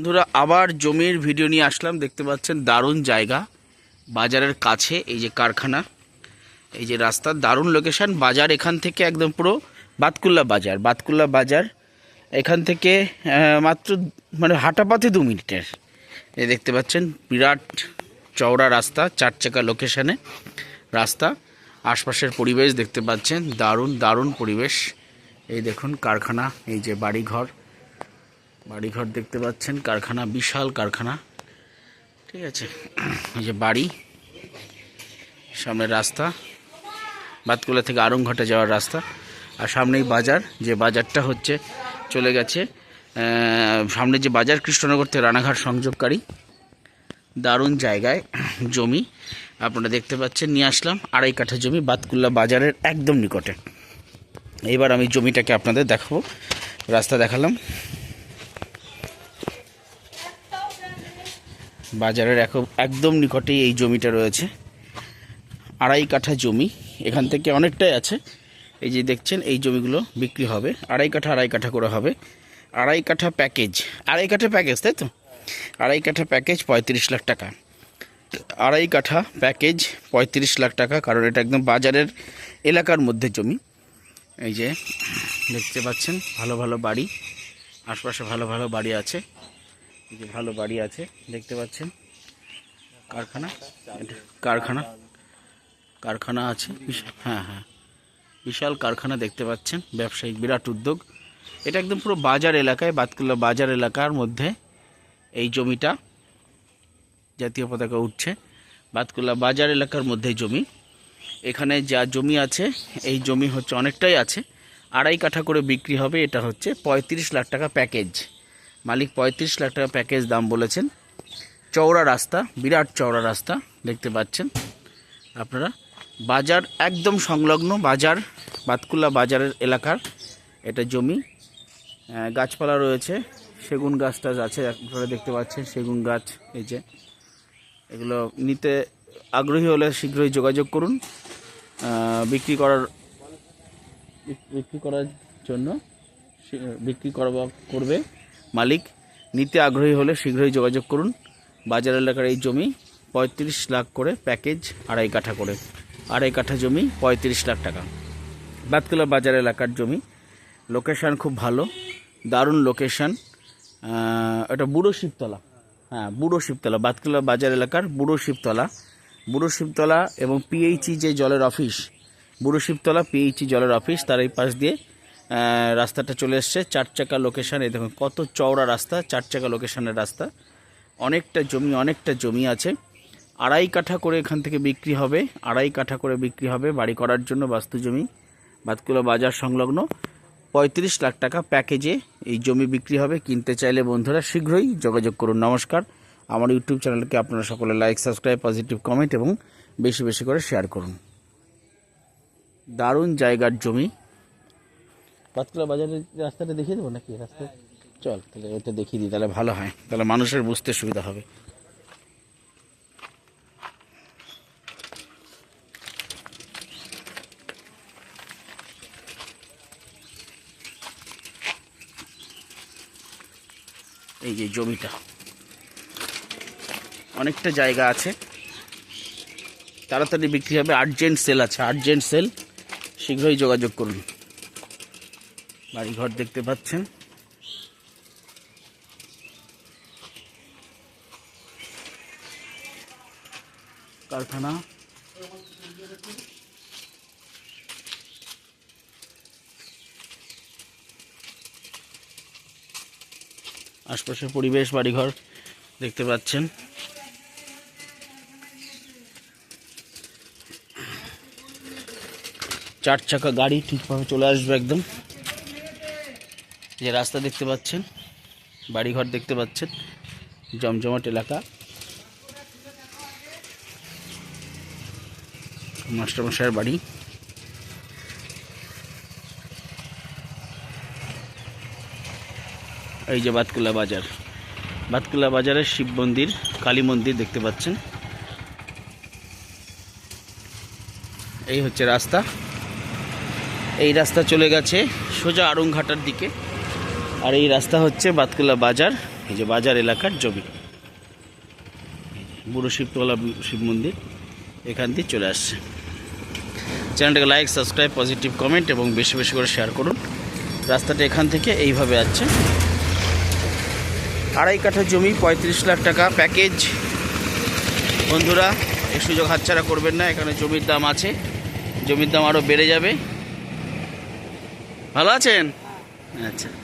বন্ধুরা, আবার জমির ভিডিও নিয়ে আসলাম। দেখতে পাচ্ছেন দারুণ জায়গা। বাজারের কাছে এই যে কারখানা, এই যে রাস্তার দারুণ লোকেশন বাজার এখান থেকে একদম পুরো বাতকুল্লা বাজার বাতকুল্লা বাজার। এখান থেকে মাত্র মানে হাঁটাপাতে দু মিনিটের। এই দেখতে পাচ্ছেন, বিরাট চওড়া রাস্তা, চার চাকা লোকেশনে রাস্তা। আশপাশের পরিবেশ দেখতে পাচ্ছেন, দারুণ দারুণ পরিবেশ। এই দেখুন কারখানা, এই যে বাড়িঘর। বাড়িঘর দেখতে পাচ্ছেন, কারখানা, বিশাল কারখানা। ঠিক আছে, এই যে বাড়ি সামনে রাস্তা, বাতকুলা থেকে আরংঘাটে যাওয়ার রাস্তা, আর সামনেই বাজার, যে বাজারটা হচ্ছে, চলে গেছে সামনে যে বাজার, কৃষ্ণনগর থেকে রানাঘাট সংযোগকারী, দারুণ জায়গায়, জমি, আপনারা দেখতে পাচ্ছেন, নিয়ে আসলাম, আড়াই কাঠা জমি বাতকুল্লা বাজারের একদম নিকটে। এবার আমি জমিটাকে আপনাদের দেখাবো, রাস্তা দেখালাম। বাজারের এক- একদম নিকটেই এই জমিটা রয়েছে। আড়াই কাঠা জমি, এখান থেকে অনেকটাই আছে। এই যে দেখছেন, এই জমিগুলো বিক্রি হবে। আড়াই কাঠা আড়াই কাঠা করে হবে। আড়াই কাঠা প্যাকেজ। আড়াই কাঠা প্যাকেজ, তাই তো? আড়াই কাঠা প্যাকেজ পঁয়ত্রিশ লাখ টাকা। আড়াই কাঠা প্যাকেজ পঁয়ত্রিশ লাখ টাকা, কারণ এটা একদম বাজারের এলাকার মধ্যে জমি। এই যে দেখতে পাচ্ছেন, ভালো ভালো বাড়ি। আশপাশে ভালো ভালো বাড়ি আছে। যে ভালো বাড়ি আছে, দেখতে পাচ্ছেন। কারখানা কারখানা। কারখানা আছে হ্যাঁ হ্যাঁ। বিশাল কারখানা দেখতে পাচ্ছেন, ব্যবসায়িক, বিরাট উদ্যোগ। এটা একদম পুরো বাজার এলাকায় বাতকুল্লা বাজার এলাকার মধ্যে এই জমিটা জাতীয় পতাকা উঠছে। বাতকুল্লা বাজার এলাকার মধ্যে জমি। এখানে যা জমি আছে, এই জমি হচ্ছে অনেকটাই আছে। আড়াই কাঠা করে বিক্রি হবে, এটা হচ্ছে পঁয়ত্রিশ লাখ টাকা প্যাকেজ। মালিক পঁয়ত্রিশ লাখ টাকা প্যাকেজ দাম বলেছেন। চওড়া রাস্তা, বিরাট চওড়া রাস্তা দেখতে পাচ্ছেন আপনারা। বাজার, একদম সংলগ্ন বাজার বাতকুল্লা বাজারের এলাকার এটা জমি। গাছপালা রয়েছে, সেগুন গাছ টাছ আছে, আপনারা দেখতে পাচ্ছেন সেগুন গাছ, এই যে। এগুলো নিতে আগ্রহী হলে শীঘ্রই যোগাযোগ করুন। বিক্রি করার বিক্রি করার জন্য বিক্রি করবা, করবে। মালিক, নিতে আগ্রহী হলে শীঘ্রই যোগাযোগ করুন। বাজার এলাকার এই জমি পঁয়ত্রিশ লাখ করে প্যাকেজ আড়াই কাঠা করে। আড়াই কাঠা জমি পঁয়ত্রিশ লাখ টাকা। বাতকুলা বাজার এলাকার জমি। লোকেশান খুব ভালো, দারুণ লোকেশান এটা বুড়ো শিবতলা। হ্যাঁ বুড়ো শিবতলা। বাতকুলা বাজার এলাকার বুড়ো শিবতলা। বুড়ো শিবতলা এবং পিএইচই যে জলের অফিস বুড়ো শিবতলা পিএইচি জলের অফিস তার এই পাশ দিয়ে রাস্তাটা চলে এসছে। চার চাকা লোকেশান এই দেখুন কত চওড়া রাস্তা, চার চাকা লোকেশানের রাস্তা। অনেকটা জমি অনেকটা জমি আছে। আড়াই কাঠা করে এখান থেকে বিক্রি হবে, আড়াই কাঠা করে বিক্রি হবে বাড়ি করার জন্য বাস্তু জমি, বাতকুলা বাজার সংলগ্ন। পঁয়ত্রিশ লাখ টাকা প্যাকেজে এই জমি বিক্রি হবে। কিনতে চাইলে বন্ধুরা শীঘ্রই যোগাযোগ করুন। নমস্কার। আমার ইউটিউব চ্যানেলকে আপনারা সকলে লাইক সাবস্ক্রাইব পজিটিভ কমেন্ট এবং বেশি বেশি করে শেয়ার করুন। দারুণ জায়গার জমি। পাতকুলা বাজারের রাস্তাটা দেখিয়ে দেবো নাকি? রাস্তা চল তাহলে ওটা দেখিয়ে দিই তাহলে ভালো হয়। তাহলে মানুষের বুঝতে সুবিধা হবে। এই যে জমিটা। অনেকটা জায়গা আছে। তাড়াতাড়ি বিক্রি হবে। আর্জেন্ট সেল আছে। আর্জেন্ট সেল শীঘ্রই যোগাযোগ করুন। বাড়িঘর দেখতে পাচ্ছেন। কারখানা। আশপাশের পরিবেশ, বাড়িঘর দেখতে পাচ্ছেন। চার চাকা গাড়ি ঠিকভাবে চলে আসবে একদম। যে রাস্তা দেখতে পাচ্ছেন, বাড়িঘর দেখতে পাচ্ছেন, জমজমাট এলাকা। মাস্টারমশাইয়ের বাড়ি। এই যে বাতকুলা বাজার। বাতকুলা বাজারের শিব মন্দির, কালী মন্দির দেখতে পাচ্ছেন। এই হচ্ছে রাস্তা। এই রাস্তা চলে গেছে সোজা আরংঘাটার দিকে। আর এই রাস্তা হচ্ছে বাতকুলা বাজার, এই যে বাজার এলাকার জমি। বুড়ো শিবতলা শিব মন্দির, এখান দিয়ে চলে আসছে। চ্যানেলটাকে লাইক, সাবস্ক্রাইব, পজিটিভ কমেন্ট এবং বেশি বেশি করে শেয়ার করুন। রাস্তাটা এখান থেকে এইভাবে আছে। আড়াই কাঠা জমি, পঁয়ত্রিশ লাখ টাকা প্যাকেজ। বন্ধুরা, এই সুযোগ হাতছাড়া করবেন না, এখানে জমির দাম আছে। জমির দাম আরও বেড়ে যাবে। ভালো আছেন? আচ্ছা।